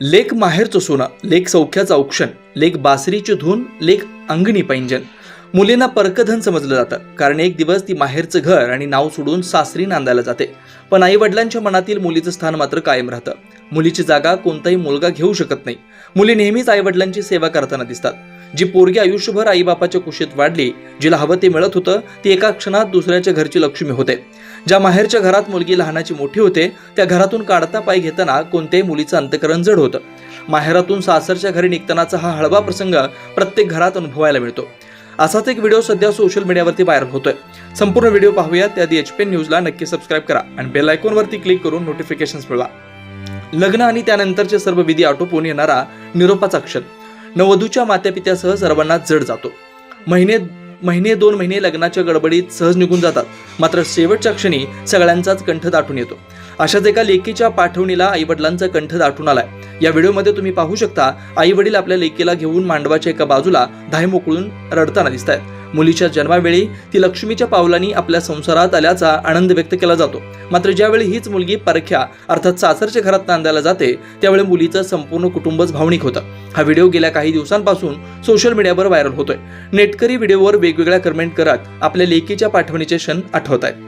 लेक माहेरचं सोनं लेख सौख्याचं औक्षण लेक बासरीची धून लेख अंगणी पैंजन मुलींना परकधन समजलं जातं. कारण एक दिवस ती माहेरचं घर आणि नाव सोडून सासरी नांदायला जाते. पण आई वडिलांच्या मनातील मुलीचं स्थान मात्र कायम राहतं. मुलीची जागा कोणताही मुलगा घेऊ शकत नाही. मुली नेहमीच आई वडिलांची सेवा करताना दिसतात. जी पोरगी आयुष्यभर आईबापाच्या कुशीत वाढली जिला हवं ते मिळत होतं ती एका क्षणात दुसऱ्याच्या घरची लक्ष्मी होते. ज्या माहेरच्या घरात मुलगी लहानाची मोठी होते त्या घरातून काढता पाय घेताना कोणत्याही मुलीचं अंतकरण जड होतं. माहेरातून सासरच्या घरी निघतानाचा हा हळवा प्रसंग प्रत्येक घरात अनुभवायला मिळतो. असाच एक व्हिडिओ सध्या सोशल मीडियावरती व्हायरल होतोय. संपूर्ण व्हिडिओ पाहूया त्याआधी एच पी न्यूजला नक्की सबस्क्राईब करा आणि बेल आयकॉनवरती क्लिक करून नोटिफिकेशन्स मिळवा. लग्न आणि त्यानंतरचे सर्व विधी आटोपून येणारा निरोपाचा क्षण. नववधूच्या मात्यापित्यासह सर्वांना जड जातो. महिने महिने दोन महिने लग्नाच्या गडबडीत सहज निघून जातात. मात्र शेवटच्या क्षणी सगळ्यांचाच कंठ दाटून येतो. अशाच एका लेकीच्या पाठवणीला आईवडिलांचा कंठ दाटून आलाय. या व्हिडिओमध्ये तुम्ही पाहू शकता आई वडील आपल्या लेकीला घेऊन मांडवाच्या एका बाजूला धाय मोकळून रडताना दिसत आहेत मुलीच्या जन्मावेळी ती लक्ष्मीच्या पावलांनी आपल्या संसारात आल्याचा आनंद व्यक्त केला जातो. मात्र ज्यावेळी हीच मुलगी परख्या अर्थात सासरच्या घरात नांदायला जाते त्यावेळी मुलीचं संपूर्ण कुटुंबच भावनिक होतं. हा व्हिडिओ गेल्या काही दिवसांपासून सोशल मीडियावर व्हायरल होतोय. नेटकरी व्हिडिओवर वेगवेगळ्या कमेंट करत आपल्या लेकीच्या पाठवणीचे क्षण आठवत आहेत.